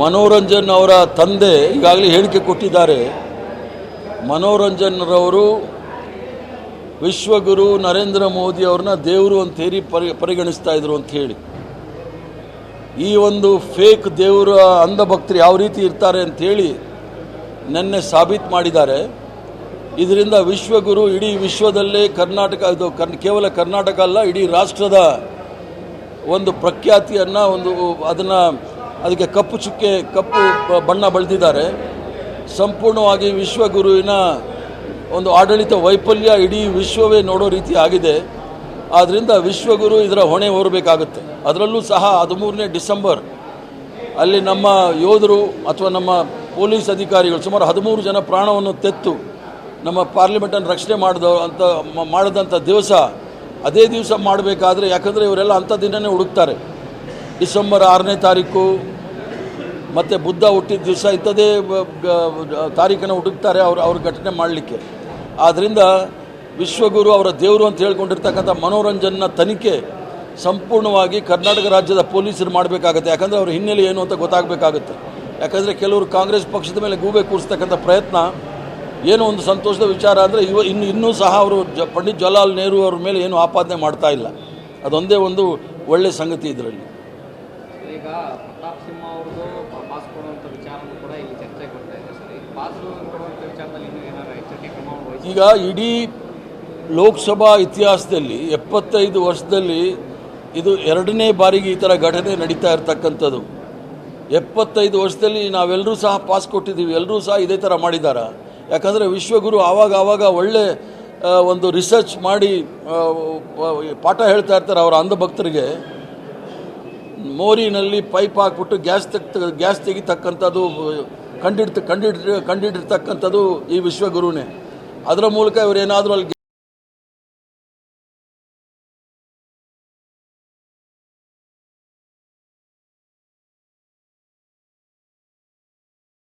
ಮನೋರಂಜನ್ ಅವರ ತಂದೆ ಈಗಾಗಲೇ ಹೇಳಿಕೆ ಕೊಟ್ಟಿದ್ದಾರೆ. ಮನೋರಂಜನ್ರವರು ವಿಶ್ವಗುರು ನರೇಂದ್ರ ಮೋದಿ ಅವ್ರನ್ನ ದೇವರು ಅಂತೇಳಿ ಪರಿ, ಪರಿಗಣಿಸ್ತಾ ಇದ್ರು ಅಂತ ಹೇಳಿ. ಈ ಒಂದು ಫೇಕ್ ದೇವರ ಅಂಧಭಕ್ತರು ಯಾವ ರೀತಿ ಇರ್ತಾರೆ ಅಂಥೇಳಿ ನಿನ್ನೆ ಸಾಬೀತು ಮಾಡಿದ್ದಾರೆ. ಇದರಿಂದ ವಿಶ್ವಗುರು ಇಡೀ ವಿಶ್ವದಲ್ಲೇ ಕರ್ನಾಟಕ, ಇದು ಕರ್, ಕೇವಲ ಕರ್ನಾಟಕ ಅಲ್ಲ, ಇಡೀ ರಾಷ್ಟ್ರದ ಒಂದು ಪ್ರಖ್ಯಾತಿಯನ್ನು ಒಂದು, ಅದನ್ನು ಅದಕ್ಕೆ ಕಪ್ಪು ಚುಕ್ಕೆ, ಕಪ್ಪು ಬಣ್ಣ ಬಳಿದಿದ್ದಾರೆ. ಸಂಪೂರ್ಣವಾಗಿ ವಿಶ್ವಗುರುವಿನ ಒಂದು ಆಡಳಿತ ವೈಫಲ್ಯ ಇಡೀ ವಿಶ್ವವೇ ನೋಡೋ ರೀತಿ ಆಗಿದೆ. ಆದ್ದರಿಂದ ವಿಶ್ವಗುರು ಇದರ ಹೊಣೆ ಹೊರಬೇಕಾಗುತ್ತೆ. ಅದರಲ್ಲೂ ಸಹ ಹದಿಮೂರನೇ ಡಿಸೆಂಬರ್ ಅಲ್ಲಿ ನಮ್ಮ ಯೋಧರು ಅಥವಾ ನಮ್ಮ ಪೊಲೀಸ್ ಅಧಿಕಾರಿಗಳು ಸುಮಾರು ಹದಿಮೂರು ಜನ ಪ್ರಾಣವನ್ನು ತೆತ್ತು ನಮ್ಮ ಪಾರ್ಲಿಮೆಂಟನ್ನು ರಕ್ಷಣೆ ಮಾಡಿದ ಅಂತ ಮಾಡಿದಂಥ ದಿವಸ ಅದೇ ದಿವಸ ಮಾಡಬೇಕಾದ್ರೆ ಯಾಕಂದರೆ ಇವರೆಲ್ಲ ಅಂಥ ದಿನನೇ ಹುಡುಕ್ತಾರೆ. ಡಿಸೆಂಬರ್ ಆರನೇ ತಾರೀಕು, ಮತ್ತು ಬುದ್ಧ ಹುಟ್ಟಿದ ದಿವಸ ಇಂಥದ್ದೇ, ಬ- ತಾರೀಖನ್ನು ಹುಡುಕ್ತಾರೆ ಅವ್ರು, ಅವ್ರ ಘಟನೆ ಮಾಡಲಿಕ್ಕೆ. ಆದ್ದರಿಂದ ವಿಶ್ವಗುರು ಅವರ ದೇವರು ಅಂತ ಹೇಳ್ಕೊಂಡಿರ್ತಕ್ಕಂಥ ಮನೋರಂಜನ ತನಿಖೆ ಸಂಪೂರ್ಣವಾಗಿ ಕರ್ನಾಟಕ ರಾಜ್ಯದ ಪೊಲೀಸರು ಮಾಡಬೇಕಾಗುತ್ತೆ. ಯಾಕಂದರೆ ಅವ್ರ ಹಿನ್ನೆಲೆ ಏನು ಅಂತ ಗೊತ್ತಾಗಬೇಕಾಗುತ್ತೆ. ಯಾಕಂದರೆ ಕೆಲವರು ಕಾಂಗ್ರೆಸ್ ಪಕ್ಷದ ಮೇಲೆ ಗೂಬೆ ಕೂರಿಸ್ತಕ್ಕಂಥ ಪ್ರಯತ್ನ, ಏನೋ ಒಂದು ಸಂತೋಷದ ವಿಚಾರ ಅಂದರೆ ಇವ, ಇನ್ನು, ಇನ್ನೂ ಸಹ ಅವರು ಜ, ಪಂಡಿತ್ ಜವಾಹರ್ಲಾಲ್ ನೆಹರು ಅವ್ರ ಮೇಲೆ ಏನು ಆಪಾದನೆ ಮಾಡ್ತಾ ಇಲ್ಲ. ಅದೊಂದೇ ಒಂದು ಒಳ್ಳೆಯ ಸಂಗತಿ ಇದರಲ್ಲಿ. ಈಗ ಪ್ರತಾಪ್ ಸಿಂಹ ಅವ್ರದ್ದು ಪಾಸ್ ಕೊಡುವಂಥ ವಿಚಾರನೂ ಕೂಡ ಇಲ್ಲಿ ಚರ್ಚೆ ಕೊಡ್ತಾ ಇದೆ ಸರ್. ಈ ಪಾಸ್ ಕೊಡುವಂಥ ವಿಚಾರದಲ್ಲಿ ಇನ್ನೂ ಏನಾದ್ರು ಎಚ್ಚರಿಕೆ ಕ್ರಮ ಈಗ ಇಡೀ ಲೋಕಸಭಾ ಇತಿಹಾಸದಲ್ಲಿ ಎಪ್ಪತ್ತೈದು ವರ್ಷದಲ್ಲಿ ಇದು ಎರಡನೇ ಬಾರಿಗೆ ಈ ಥರ ಘಟನೆ ನಡೀತಾ ಇರ್ತಕ್ಕಂಥದ್ದು. ಎಪ್ಪತ್ತೈದು ವರ್ಷದಲ್ಲಿ ನಾವೆಲ್ಲರೂ ಸಹ ಪಾಸ್ ಕೊಟ್ಟಿದ್ದೀವಿ, ಎಲ್ಲರೂ ಸಹ ಇದೇ ಥರ ಮಾಡಿದ್ದಾರೆ ಯಾಕಂದರೆ ವಿಶ್ವಗುರು ಆವಾಗ ಆವಾಗ ಒಳ್ಳೆ ಒಂದು ರಿಸರ್ಚ್ ಮಾಡಿ ಪಾಠ ಹೇಳ್ತಾ ಇರ್ತಾರೆ ಅವರ ಅಂಧಭಕ್ತರಿಗೆ. ಮೋರಿನಲ್ಲಿ ಪೈಪ್ ಹಾಕ್ಬಿಟ್ಟು ಗ್ಯಾಸ್ ತೆಗ್, ಗ್ಯಾಸ್ ತೆಗಿತಕ್ಕಂಥದ್ದು, ಕಂಡಿಡ್ತ ಕಂಡಿಡ್ ಕಂಡಿಡಿರ್ತಕ್ಕಂಥದ್ದು ಈ ವಿಶ್ವಗುರುನೇ. ಅದರ ಮೂಲಕ ಇವರೇನಾದರೂ ಅಲ್ಲಿ